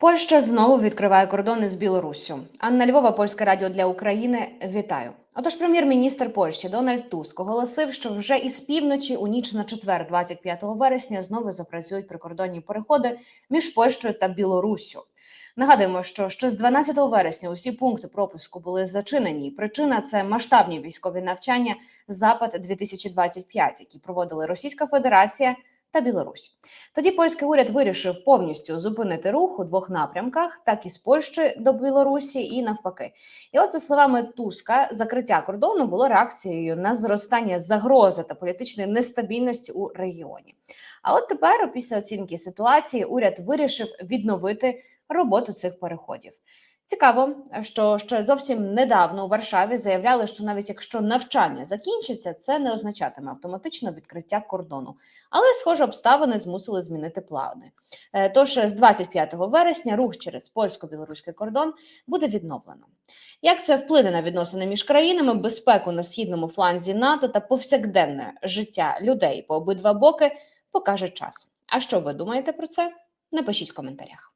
Польща знову відкриває кордони з Білоруссю. Анна Львова, Польське радіо для України. Вітаю. Отож, прем'єр-міністр Польщі Дональд Туск оголосив, що вже із півночі у ніч на четвер, 25 вересня, знову запрацюють прикордонні переходи між Польщею та Білоруссю. Нагадуємо, що ще з 12 вересня усі пункти пропуску були зачинені. Причина це масштабні військові навчання Запад 2025 які проводили Російська Федерація та Білорусь. Тоді польський уряд вирішив повністю зупинити рух у двох напрямках, так і з Польщі до Білорусі, і навпаки. І от за словами Туска, закриття кордону було реакцією на зростання загрози та політичної нестабільності у регіоні. А от тепер, після оцінки ситуації, уряд вирішив відновити роботу цих переходів. Цікаво, що ще зовсім недавно у Варшаві заявляли, що навіть якщо навчання закінчиться, це не означатиме автоматично відкриття кордону. Але, схоже, обставини змусили змінити плани. Е, Тож з 25 вересня рух через польсько-білоруський кордон буде відновлено. Як це вплине на відносини між країнами, безпеку на східному фланзі НАТО та повсякденне життя людей по обидва боки, покаже час. А що ви думаєте про це? Напишіть в коментарях.